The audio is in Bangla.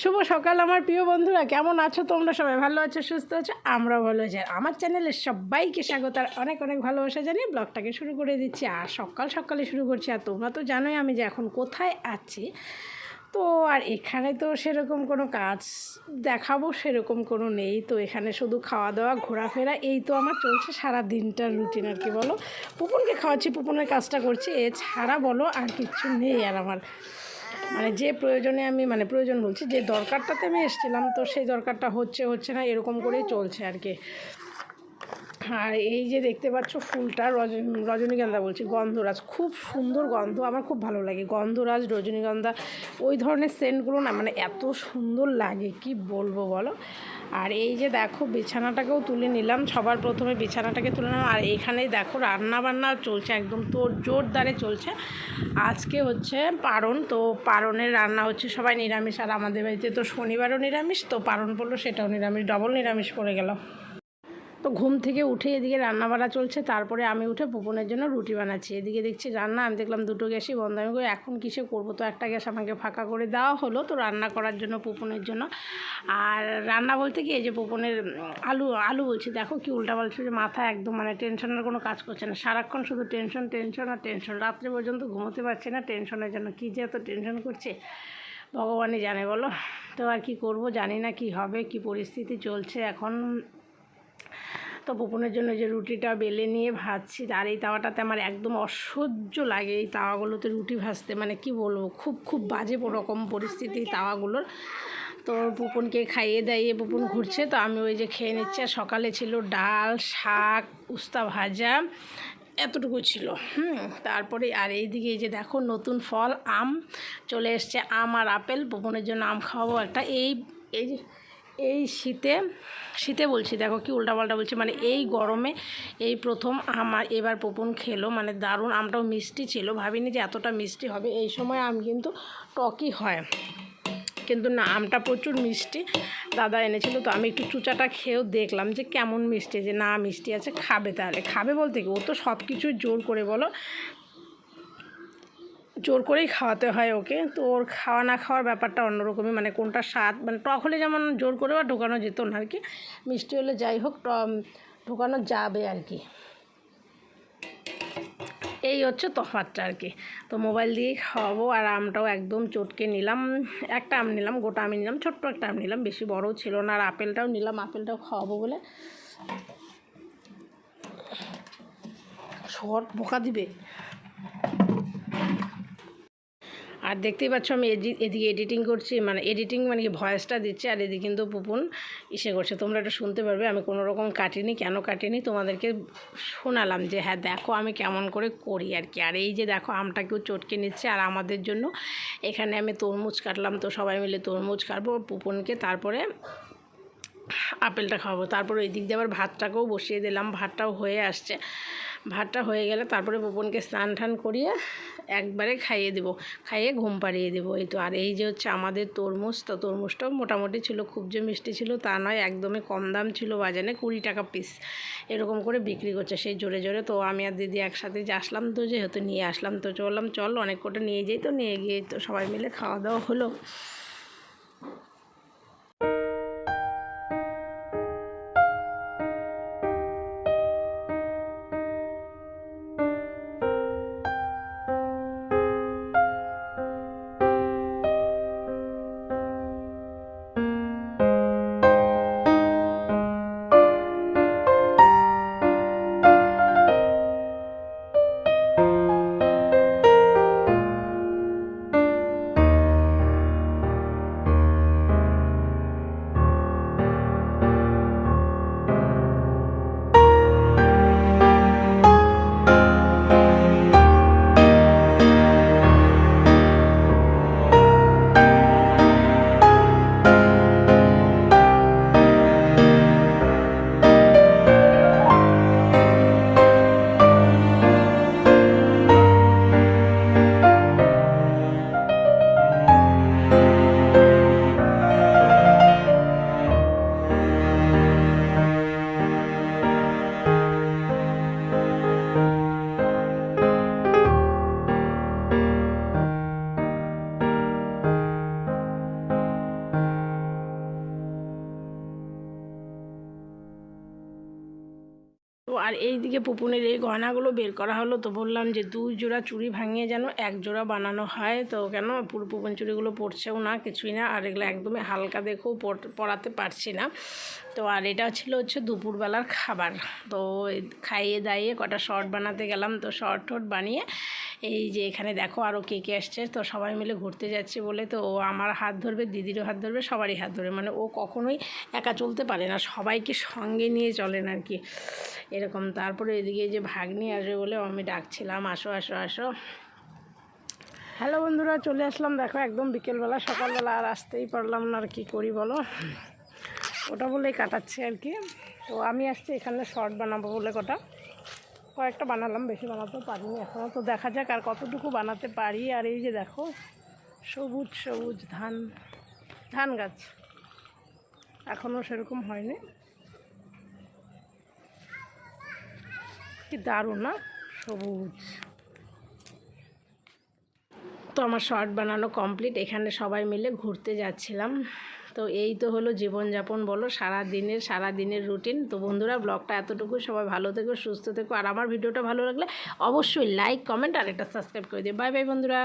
শুভ সকাল আমার প্রিয় বন্ধুরা, কেমন আছো তোমরা সবাই? ভালো আছো, সুস্থ আছো? আমরাও ভালো আছি। আমার চ্যানেলে সবাইকে স্বাগত, আর অনেক অনেক ভালোবাসা জানিয়ে ব্লগটাকে শুরু করে দিচ্ছি। আর সকাল সকালে শুরু করছি, আর তোমরা তো জানোই আমি যে এখন কোথায় আছি। তো আর এখানে তো সেরকম কোনো কাজ দেখাবো সেরকম কোনো নেই। তো এখানে শুধু খাওয়া দাওয়া ঘোরাফেরা, এই তো আমার চলছে সারা দিনটার রুটিন আর কি বলো? পুপনকে খাওয়াচ্ছি, পুপনের কাজটা করছি। এছাড়া বলো আর কিচ্ছু নেই আর আমার। মানে যে প্রয়োজনে আমি মানে প্রয়োজন বলছি, যে দরকারটাতে আমি এসেছিলাম, তো সেই দরকারটা হচ্ছে হচ্ছে না, এরকম করেই চলছে আর কি। আর এই যে দেখতে পাচ্ছ ফুলটা রজ রজনীগন্ধা বলছি, গন্ধরাজ, খুব সুন্দর গন্ধ, আমার খুব ভালো লাগে। গন্ধরাজ, রজনীগন্ধা, ওই ধরনের সেন্টগুলো না মানে এত সুন্দর লাগে, কি বলব বলো? আর এই যে দেখো, বিছানাটাকেও তুলে নিলাম। সবার প্রথমে বিছানাটাকে তুলে নিলাম। আর এখানে দেখো রান্না বান্না চলছে একদম তোর জোরদারে চলছে। আজকে হচ্ছে পারণ, তো পারণের রান্না হচ্ছে সবাই নিরামিষ। আর আমাদের বাড়িতে তো শনিবারও নিরামিষ, তো পারণ পড়ল, সেটাও নিরামিষ। ডবল নিরামিষ পড়ে গেল। তো ঘুম থেকে উঠে এদিকে রান্না বাড়া চলছে, তারপরে আমি উঠে পুপনের জন্য রুটি বানাচ্ছি। এদিকে দেখছি রান্না, আমি দেখলাম দুটো গ্যাসই বন্ধ। আমি এখন কিসে করব? তো একটা গ্যাস আমাকে ফাঁকা করে দেওয়া হলো তো রান্না করার জন্য পুপনের জন্য। আর রান্না বলতে কি, এই যে পুপনের আলু আলু বলছি, দেখো কি উল্টা পাল্টা যে মাথা একদম মানে টেনশনের কোনো কাজ করছে না। সারাক্ষণ শুধু টেনশন টেনশন আর টেনশন। রাত্রে পর্যন্ত ঘুমোতে পারছে না টেনশনের জন্য। কী যে এত টেনশন করছে? ভগবানই জানে বলো। তো আর কি করব? জানি না কি হবে, কি পরিস্থিতি চলছে। এখন তো পুপনের জন্য যে রুটিটা বেলে নিয়ে ভাজছি, আর এই তাওয়াটাতে আমার একদম অসহ্য লাগে এই তাওয়াগুলোতে রুটি ভাজতে। মানে কি বলব, খুব খুব বাজে রকম পরিস্থিতি তাওয়াগুলোর। তো পুপনকে খাইয়ে দাইয়ে পুপন ঘুরছে, তো আমি ওই যে খেয়ে নিচ্ছি। আর সকালে ছিল ডাল, শাক, উস্তা ভাজা, এতটুকু ছিল, হুম। তারপরে, আর এইদিকে এই যে দেখো নতুন ফল, আম। চলে এসছে আম আর আপেল। পুপনের জন্য আম খাওয়াবো একটা। এই এই এই শীতে শীতে বলছি, দেখো কি উল্টাপাল্টা বলছি মানে এই গরমে এই প্রথম আমার এবার পপুন খেলো মানে দারুণ আমটাও মিষ্টি ছিল, ভাবিনি যে এতটা মিষ্টি হবে, এই সময় আম কিন্তু টকই হয়। কিন্তু না, আমটা প্রচুর মিষ্টি, দাদা এনেছিল, তো আমি একটু চুচাটা খেয়েও দেখলাম যে কেমন মিষ্টি, যে না মিষ্টি আছে, খাবে তাহলে। খাবে বলতে কি, ও তো সব কিছুই জোর করে বলো জোর করেই খাওয়াতে হয় ওকে। তো ওর খাওয়া না খাওয়ার ব্যাপারটা অন্যরকমই মানে কোনটা স্বাদ মানে টক হলে যেমন জোর করে বা ঢোকানো যেত না আর কি মিষ্টি হলে যাই হোক ঢোকানো যাবে আর কি এই হচ্ছে তফাতটা আর কি তো মোবাইল দিয়েই খাওয়াবো আর আমটাও একদম চটকে নিলাম। একটা আম নিলাম, গোটা আমি নিলাম, ছোট্ট একটা আম নিলাম, বেশি বড়ও ছিল না আর আপেলটাও নিলাম, আপেলটাও খাওয়াবো বলে। শর্ট বোকা দিবে। আর দেখতেই পাচ্ছ আমি এদিকে এডিটিং করছি মানে এডিটিং মানে কি ভয়েসটা দিচ্ছে আর এদিকে কিন্তু পুপুন ইসে করছে। তোমরা এটা শুনতে পারবে, আমি কোনো রকম কাটিনি, কেন কাটিনি তোমাদেরকে শোনালাম যে হ্যাঁ দেখো আমি কেমন করে করি আর কি। আর এই যে দেখো আমটাকেও চটকে নিচ্ছে আর আমাদের জন্য এখানে আমি তরমুজ কাটলাম, তো সবাই মিলে তরমুজ কাটবো পুপনকে তারপরে আপেলটা খাওয়াবো। তারপর ওই দিক দিয়ে আবার ভাতটাকেও বসিয়ে দিলাম, ভাতটাও হয়ে আসছে। ভাতটা হয়ে গেলে তারপরে পপনকে স্নান টান করিয়ে একবারে খাইয়ে দেবো, খাইয়ে ঘুম পাড়িয়ে দেবো। এই তো, আর এই যে হচ্ছে আমাদের তরমুজ, তো তরমুজটাও মোটামুটি ছিল, খুব যে মিষ্টি ছিল তা নয়, একদমই কম দাম ছিল বাজারে, কুড়ি টাকা পিস এরকম করে বিক্রি করছে। সেই জোরে জোরে তো আমি আর দিদি একসাথে যে আসলাম তো, যেহেতু নিয়ে আসলাম তো, চললাম, চল অনেক কটা নিয়ে যাই তো, নিয়ে গিয়ে তো সবাই মিলে খাওয়া দাওয়া হলো। আর এই দিকে পুপুনের এই গয়নাগুলো বের করা হলো তো বললাম যে দুই জোড়া চুড়ি ভাঙিয়ে যেন এক জোড়া বানানো হয়। তো কেন পুরো পুপুন চুড়িগুলো পড়ছেও না, কিছুই না। আর এগুলো একদমই হালকা দেখেও পরাতে পারছি না। তো আর এটা ছিল হচ্ছে দুপুরবেলার খাবার। তো খাইয়ে দাইয়ে কটা শর্ট বানাতে গেলাম, তো শর্ট টর্ট বানিয়ে এই যে এখানে দেখো আরও কে কে আসছে, তো সবাই মিলে ঘুরতে যাচ্ছি বলে তো ও আমার হাত ধরবে, দিদিরও হাত ধরবে, সবারই হাত ধরবে। মানে ও কখনোই একা চলতে পারে না, সবাইকে সঙ্গে নিয়ে চলেন আর কি। এরকম তারপরে এদিকে যে ভাগ্নি আসবে বলে আমি ডাকছিলাম, আসো আসো আসো। হ্যালো বন্ধুরা, চলে আসলাম। দেখো একদম বিকেলবেলা, সকালবেলা আর আসতেই পারলাম না আর কী করি বলো। ওটা বলেই কাটাচ্ছি আর কি। তো আমি আসছি এখানে শর্ট বানাবো বলে কটা। কয়েকটা বানালাম, বেশি বানাতে পারিনি এখনও তো দেখা যাক আর কতটুকু বানাতে পারি। আর এই যে দেখো, সবুজ সবুজ ধান ধান গাছ। এখনও সেরকম হয়নি। কি দারুণ না? সবুজ। তো আমার শর্ট বানানো কমপ্লিট। এখানে সবাই মিলে ঘুরতে যাচ্ছিলাম। তো এই তো হলো জীবনযাপন বলো সারা দিনের সারা দিনের রুটিন। তো বন্ধুরা, ব্লগটা এতটুকু। সবাই ভালো থেকো, সুস্থ থেকো। আর আমার ভিডিওটা ভালো লাগলে অবশ্যই লাইক, কমেন্ট আর এটা সাবস্ক্রাইব করে দিও। বাই বাই বন্ধুরা।